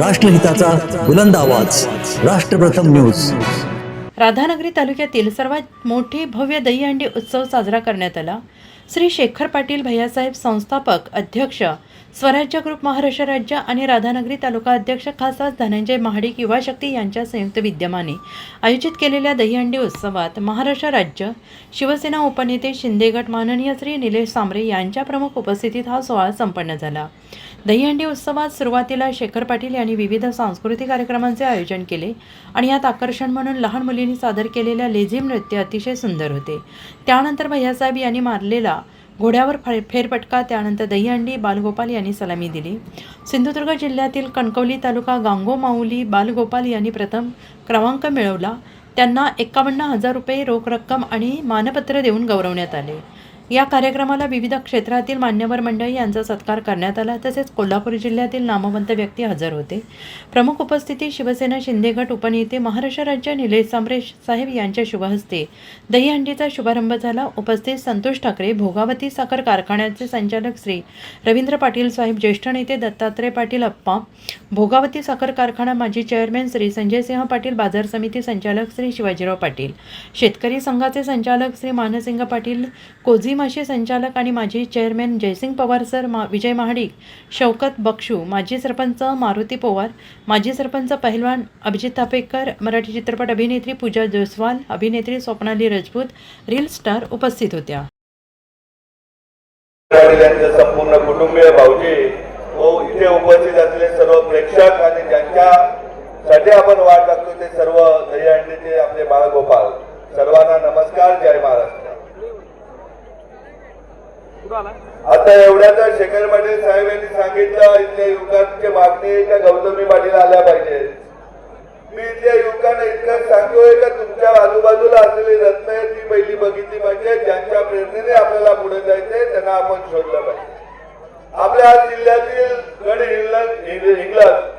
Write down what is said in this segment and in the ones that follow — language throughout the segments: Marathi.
राष्ट्रहिताचा बुलंद आवाज. राष्ट्रप्रथम न्यूज. राधानगरी तालुक्यातील सर्वात मोठी भव्य दहीहंडी उत्सव साजरा करण्यात आला. श्री शेखर पाटील भैयासाहेब संस्थापक अध्यक्ष स्वराज्य ग्रुप महाराष्ट्र राज्य आणि राधानगरी तालुका अध्यक्ष खासदार धनंजय महाडिक युवा शक्ती यांच्या संयुक्त विद्यमाने आयोजित केलेल्या दहीहंडी उत्सवात महाराष्ट्र राज्य शिवसेना उपनेते शिंदेगट माननीय श्री निलेश सांबरे यांच्या प्रमुख उपस्थितीत हा सोहळा संपन्न झाला. दहीहंडी उत्सवात सुरुवातीला शेखर पाटील यांनी विविध सांस्कृतिक कार्यक्रमांचे आयोजन केले आणि यात आकर्षण म्हणून लहान मुलींनी सादर केलेल्या लेझिम नृत्य अतिशय सुंदर होते. त्यानंतर भैयासाहेब यांनी मारलेला घोड्यावर फे फेरपटका त्यानंतर दहीहंडी बालगोपाल यांनी सलामी दिली. सिंधुदुर्ग जिल्ह्यातील कणकवली तालुका गांगो माऊली बालगोपाल यांनी प्रथम क्रमांक मिळवला. त्यांना एकावन्न हजार रुपये रोख रक्कम आणि मानपत्र देऊन गौरवण्यात आले. या कार्यक्रमाला विविध क्षेत्रातील मान्यवर मंडळी यांचा सत्कार करण्यात आला. तसेच कोल्हापूर जिल्ह्यातील नामवंत व्यक्ती हजर होते. प्रमुख उपस्थिती शिवसेना शिंदेगट उपनेते महाराष्ट्र राज्य निलेश सांबरे साहेब यांच्या शुभहस्ते. दहीहंडीचा शुभारंभ झाला. उपस्थित संतोष ठाकरे भोगावती साखर कारखान्याचे संचालक श्री रवींद्र पाटील साहेब ज्येष्ठ नेते दत्तात्रय पाटील अप्पा भोगावती साखर कारखाना माजी चेअरमॅन श्री संजयसिंह पाटील बाजार समिती संचालक श्री शिवाजीराव पाटील शेतकरी संघाचे संचालक श्री मानसिंग पाटील कोझीमाशी संचालक आणि माजी चेअरमॅन जयसिंग पवार सर मा विजय महाडिक शौकत बक्षू माजी सरपंच मारुती पवार माजी सरपंच पहिलवान अभिजित तापेकर मराठी चित्रपट अभिनेत्री पूजा जयस्वाल अभिनेत्री स्वप्नाली राजपूत रील स्टार उपस्थित होत्या. संपूर्ण कुटुंबीय भाऊजी व इथे उपस्थित असलेले सर्व प्रेक्षक आणि ज्यांच्यासाठी आपण वाट लागतो ते सर्व दहीहंडीचे आपले बाळगोपाल. सर्वांना नमस्कार जय महाराष्ट्र. आता एवढ्याच शेखर पाटील साहेब यांनी सांगितलं इथल्या युवकांची मागणी त्या गौतमी पाटील आल्या पाहिजे. मी इथल्या युवकांना इतकं सांगतोय का तुमच्या आजूबाजूला असलेली रत्न आहेत ती पहिली बघितली पाहिजे. ज्यांच्या प्रेरणेने आपल्याला पुढे जायचंय त्यांना आपण शोधलं पाहिजे. आपल्या जिल्ह्यातील गड इंग्लंड इंग्लंड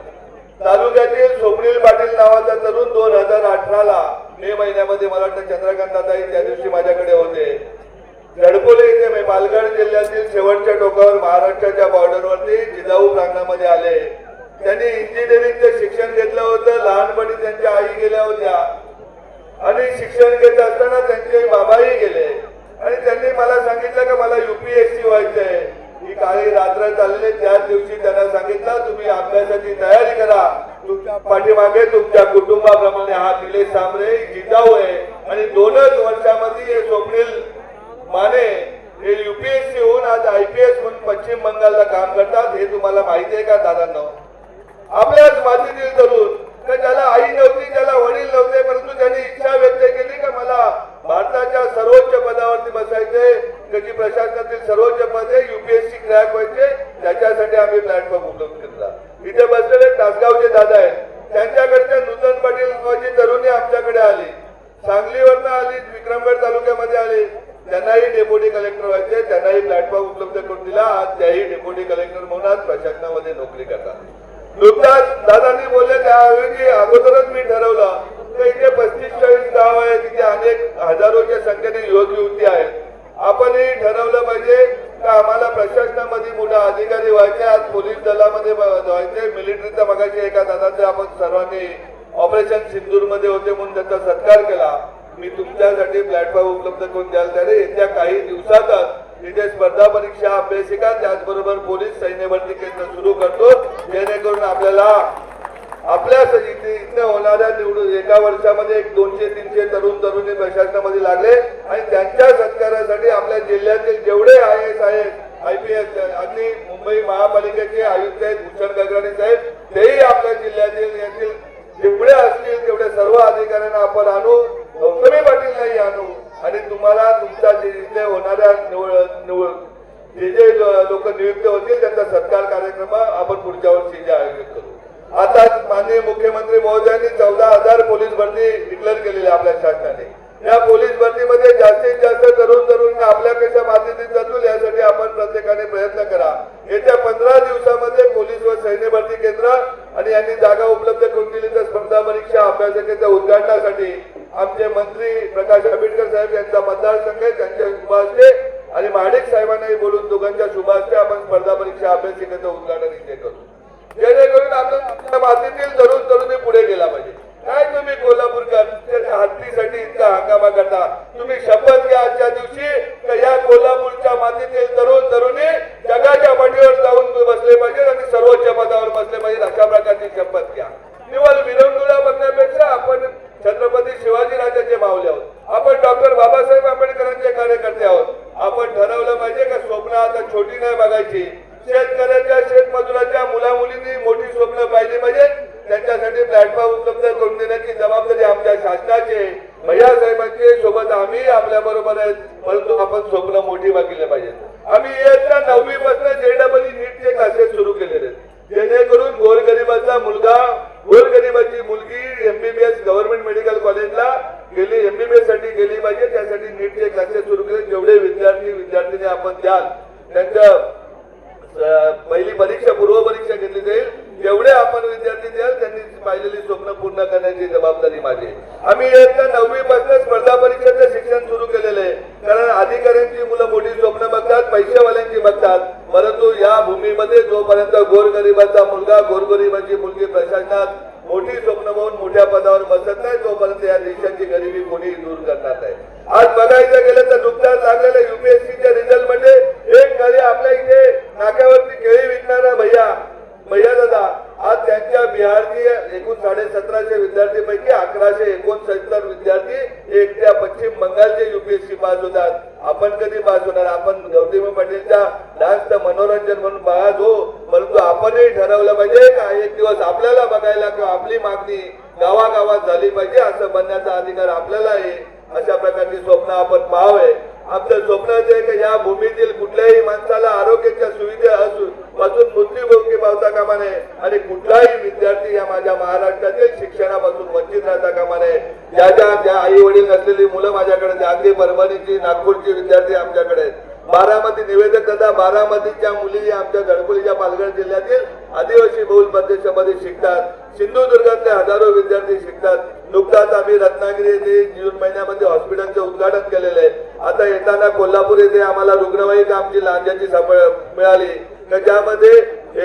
तालुक्यातील स्वप्नील पाटील नावाचा तरुण दोन हजार अठराला मे महिन्यामध्ये मला वाटतं चंद्रकांत दादाई त्या दिवशी माझ्याकडे होते. गडकोले इथे म्हणजे पालघर जिल्ह्यातील शेवटच्या टोकावर महाराष्ट्राच्या बॉर्डरवरती जिजाऊ प्रांगणामध्ये आले. त्यांनी इंजिनिअरिंगचं शिक्षण घेतलं होतं. लहानपणी त्यांच्या आई गेल्या होत्या. आणि शिक्षण घेत असताना त्यांचे बाबाही गेले. आणि त्यांनी मला सांगितलं का मला युपीएससी व्हायचंय. ही काळी रात्र चालले. त्याच दिवशी त्यांना सांगितलं तुम्ही अभ्यासाची तयारी करा. तुमच्या पाठीमागे तुमच्या कुटुंबाप्रमाणे हा निलेश सामरे जिजाऊ आहे. आणि दोनच वर्षामध्ये हे स्वप्नील माने हे युपीएससी होऊन आज आयपीएस म्हणून पश्चिम बंगालला काम करतात हे तुम्हाला माहिती आहे का दादांना? आपल्याच मातीतील तरुण का ज्याला आई नव्हती ज्याला वडील नव्हते परंतु त्यांनी इच्छा व्यक्त केली का मला भारताच्या सर्वोच्च पदावरती बसायचे त्याची प्रशासनातील सर्वोच्च पद हे युपीएससी क्रॅक व्हायचे त्याच्यासाठी आम्ही प्लॅटफॉर्म उपलब्ध केला इथे बसलेले तासगावचे दादा आहेत. त्यांच्याकडच्या नूतन पाटील तरुणी आमच्याकडे आली. सांगलीवरनं आली विक्रमगड तालुक्यामध्ये आली. त्यांनाही डेप्युटी कलेक्टर व्हायचे त्यांनाही प्लॅटफॉर्म उपलब्ध करून दिला. आज त्याही डेप्युटी कलेक्टर म्हणून आज प्रशासनामध्ये नोकरी करतात. नुकताच दादांनी बोलले त्याऐवजी अगोदरच मी ठरवलं तर इथे पस्तीस चाळीस गाव आहे तिथे अनेक हजारोच्या संख्येने युवक युवती आहेत. आपणही ठरवलं पाहिजे का आम्हाला प्रशासनामध्ये मोठा अधिकारी व्हायचे आज पोलीस दलामध्ये व्हायचे. मिलिटरीचा मगाशी एका दादाचे आपण सर्वांनी ऑपरेशन सिंधूरमध्ये होते म्हणून त्याचा सत्कार केला. मी तुमच्यासाठी प्लॅटफॉर्म उपलब्ध करून द्याल. त्याने येत्या काही दिवसातच तिथे स्पर्धा परीक्षा अभ्यासिका त्याचबरोबर पोलीस सैन्य भरती केंद्र सुरू करतो. जेणेकरून आपल्याला आपल्या इथे इथे होणाऱ्या निवडून एका वर्षामध्ये एक दोनशे तीनशे तरुण तरुणी प्रशासनामध्ये लागले आणि त्यांच्या सत्कारासाठी आपल्या जिल्ह्यातील जेवढे आय एस आहेत आय पी एस अगदी मुंबई महापालिकेचे आयुक्त आहेत भूषण गगराणी साहेब तेही आपल्या जिल्ह्यातील यातील जेवढे असतील तेवढे सर्व अधिकाऱ्यांना आपण आणू गौतमी पाटील नाही आणू आणि तुम्हाला तुमच्या जे इथे होणाऱ्या निवड निवड जे जे लोक नियुक्त होतील त्यांचा सत्कार कार्यक्रम आपण पुढच्या वर्षी जे आयोजित करू आता माननीय मुख्यमंत्री महोदयांनी चौदा हजार पोलीस भरती डिक्लेअर केलेली आहे आपल्या शासनाने या पोलीस भरतीमध्ये जास्तीत जास्त तरुण तरुण आपल्यापेक्षा माध्यमिक जातील यासाठी आपण प्रत्येकाने प्रयत्न करा. येत्या पंधरा दिवसामध्ये पोलीस व सैन्य भरती केंद्र आणि यांनी जागा उपलब्ध करून दिली तर स्पर्धा परीक्षा अभ्यासकेच्या उद्घाटनासाठी आमचे मंत्री प्रकाश आंबेडकर साहेब यांचा मतदारसंघ आहे त्यांच्या शुभ आणि महाडिक साहेबांनाही बोलून दोघांच्या शुभ आपण स्पर्धा परीक्षा अभ्यासिकेचं उद्घाटन इथे करू. जेणेकरून आपण आपल्या मातीतील तरुण तरुणी पुढे गेला पाहिजे काय तुम्ही कोल्हापूरकर त्या हत्तीसाठी इतका हंगामा करता. तुम्ही शपथ घ्या आजच्या दिवशी तर या कोल्हापूरच्या मातीतील तरुण तरुणी जगाच्या पाठीवर जाऊन बसले पाहिजेत आणि सर्वोच्च पदावर बसले पाहिजेत अशा प्रकारची शपथ घ्या. निवड मिरवणुका बघण्यापेक्षा आपण छत्रपती शिवाजी राजाचे मावले आहोत. आपण डॉक्टर बाबासाहेब आंबेडकरांचे कार्यकर्ते आहोत. आपण ठरवलं पाहिजे का स्वप्न आता छोटी नाही बघायची. शेतकऱ्याच्या शेतमजुराच्या मुला मुलींनी मोठी स्वप्न पाहिली पाहिजे त्यांच्यासाठी प्लॅटफॉर्म उपलब्ध करून देण्याची जबाबदारी आमच्या शासनाची आहे. भैया साहेबांचे सोबत आम्ही आपल्या बरोबर आहेत परंतु आपण स्वप्न मोठी मागितले पाहिजेत. आम्ही इयत्ता नववी पासून जेडबल नीटचे क्लासेस सुरू केलेले आहेत. जेणेकरून गोरगरिबाचा मुलगा गोरगरिबाची मुलगी एमबीबीएस गव्हर्नमेंट मेडिकल कॉलेजला गेली एमबीबीएससाठी गेली पाहिजे त्यासाठी नीटचे क्लासेस सुरू केले. जेवढे विद्यार्थी विद्यार्थिनी आपण द्याल त्यांच्या पहिली परीक्षा पूर्व परीक्षा घेतली जाईल. जेवढे आपण विद्यार्थी द्याल त्यांनी पाहिलेली स्वप्न पूर्ण करण्याची जबाबदारी माझी आम्ही इयत्ता नववी पासून स्पर्धा परीक्षेचं शिक्षण सुरू केलेलं आहे. कारण अधिकाऱ्यांची मुलं मोठी स्वप्न बघतात पैसेवाल्यांची बघतात. परंतु या भूमीमध्ये जोपर्यंत गोरगरिबाचा मुलगा गोरगरिबाची मुलगी प्रशासनात मोठी स्वप्न बघून मोठ्या पदावर बसत नाही तोपर्यंत या देशाची गरिबी कोणी दूर करणार नाही. आज बघायचं गेलं तर नुकताच लागलेलं युपीएससी रिझल्टमध्ये एक गाडी आपल्या इथे नाक्यावरती केळी विकणारा भैया भैया दादा आज त्यांच्या बिहारची एकूण साडे सतराशे विद्यार्थीपैकी अकराशे कधी विद्यार्थी एकट्या पश्चिम बंगालचे युपीएससी पास होतात. आपण कधी पास होणार? आपण गौतमी पाटीलच्या डान्सचं मनोरंजन म्हणून बघा हो. परंतु आपणही ठरवलं पाहिजे का एक दिवस आपल्याला बघायला किंवा आपली मागणी गावागावात झाली पाहिजे? असं बनण्याचा अधिकार आपल्याला आहे. अशा प्रकारची स्वप्न आपण पाहावे. आमचं स्वप्न आहे की या भूमीतील कुठल्याही माणसाला आरोग्याच्या सुविधा असू पासून मृत्यूभोगी पावता कामा नये. आणि कुठलाही विद्यार्थी या माझ्या महाराष्ट्रातील शिक्षणापासून वंचित राहता कामा नये. ज्या ज्या ज्या आई वडील नसलेली मुलं माझ्याकडे आहेत, अगदी परभणीची नागपूरची विद्यार्थी आमच्याकडे आहेत. बारामती निवेदक दादा बारामतीच्या मुली आमच्या गडबुलीच्या पालघर जिल्ह्यातील आदिवासी बहुल प्रदेशामध्ये शिकतात. सिंधुदुर्गातले हजारो विद्यार्थी शिकतात. नुकताच आम्ही रत्नागिरी येथे जून महिन्यामध्ये हॉस्पिटलचे उद्घाटन केलेले आहे. आता येताना कोल्हापूर येथे आम्हाला रुग्णवाहिका आमची लांजाची सापड मिळाली. त्याच्यामध्ये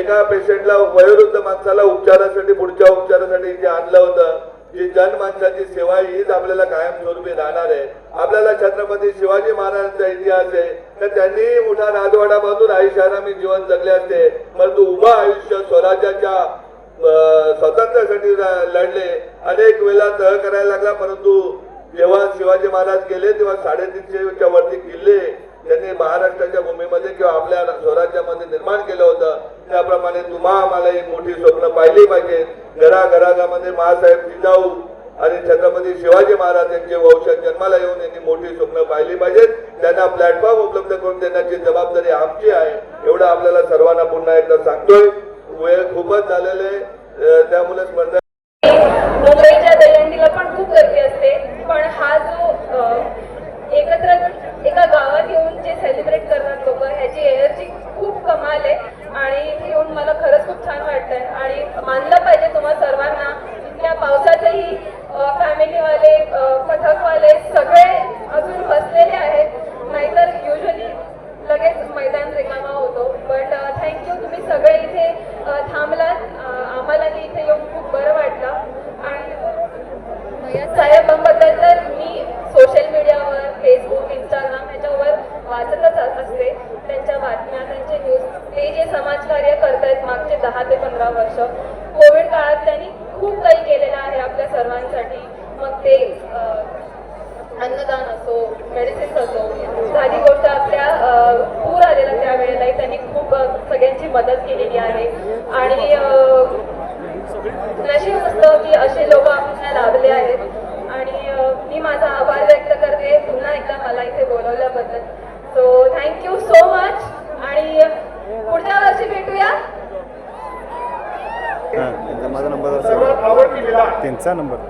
एका पेशंटला वयोवृद्ध माणसाला उपचारासाठी पुढच्या उपचारासाठी इथे आणलं होतं जी जनमानसाची सेवा हीच आपल्याला कायमस्वरूपी राहणार आहे. आपल्याला छत्रपती शिवाजी महाराजांचा इतिहास आहे. तर त्यांनी मोठा राजवाडा बांधून आयुष्यारामी जीवन जगले असते. परंतु उभं आयुष्य स्वराज्याच्या स्वातंत्र्यासाठी लढले. अनेक वेळा तह करायला लागला परंतु जेव्हा शिवाजी महाराज गेले तेव्हा साडेतीनशेच्या वरती किल्ले त्यांनी महाराष्ट्राच्या भूमीमध्ये किंवा आपल्या स्वराज्यामध्ये निर्माण केलं होतं. त्याप्रमाणे तुम्हा आम्हाला एक मोठी स्वप्न पाहिली पाहिजे. घराघरामध्ये महासाहेब जिजाऊ आणि छत्रपती शिवाजी महाराज यांचे वंशज जन्माला येऊन यांनी मोठी स्वप्न पाहिली पाहिजेत त्यांना प्लॅटफॉर्म उपलब्ध करून देण्याची जबाबदारी आमची आहे. एवढं आपल्याला सर्वांना पुन्हा एकदा सांगतोय. वेळ खूपच झालेले आहे. त्यामुळे स्पर्धा मुंबईच्या दहीहंडीला पण खूप गर्दी असते पण हा जो अ, एकत्र एका गावात येऊन जे सेलिब्रेट करतात लोक ह्याची एनर्जी खूप कमाल आहे आणि इथे येऊन मला खरंच खूप छान वाटतंय आणि मानलं पाहिजे तुम्हा सर्वांना इतक्या पावसातही वाले पथक वाले सगळे अजून बसलेले आहेत. नाहीतर युजली लगेच मैदान रिकामा होतो. बट थँक्यू तुम्ही सगळे इथे थांबलात. आम्हालाही इथे येऊन खूप बरं वाटलं. आणि साहेबांबद्दल तर मी सोशल मीडियावर फेसबुक इंस्टाग्राम ह्याच्यावर वाचतच असते. त्यांच्या बातम्या त्यांचे न्यूज ते जे समाजकार्य करतायत मागचे दहा ते पंधरा वर्ष कोविड काळात त्यांनी खूप काही केलेलं आहे आपल्या सर्वांसाठी. मग ते अन्नदान असो मेडिसिन्स असो साधी गोष्ट आपल्या पूर आलेला त्यावेळेलाही त्यांनी खूप सगळ्यांची मदत केलेली आहे. आणि नशीब असतं की असे लोक आपल्याला लाभले आहेत. आणि मी माझा आभार व्यक्त करते. पुन्हा एकदा मला इथे बोलवल्याबद्दल. So thank you so much आणि पुढच्या वर्षी भेटूया. त्यांचा माझा नंबर त्यांचा नंबर.